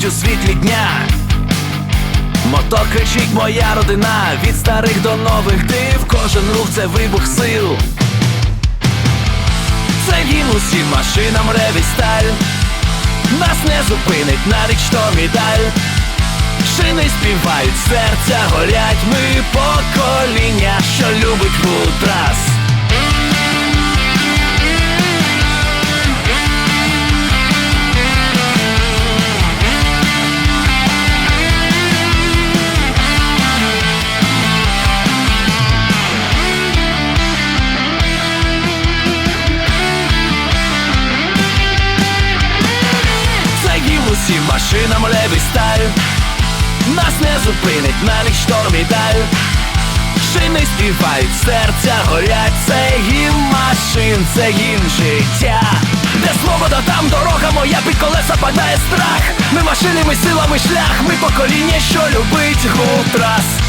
мить у світлі дня. Мотор кричить моя родина! Від старих до нових див, кожен рух це вибух сил. Це гімн усім машинам реві сталь. Нас не зупинить навіть шторм і даль. Шини співають, серця горять. Ми покоління, машинам левий стаю, Нас не зупинить навіть шторм і даю Шини співають, серця горять. Це гімн машин, це гімн життя. Де свобода, там дорога моя під колеса падає страх. Ми машини, ми сила, ми шлях, ми покоління, що любить гутрас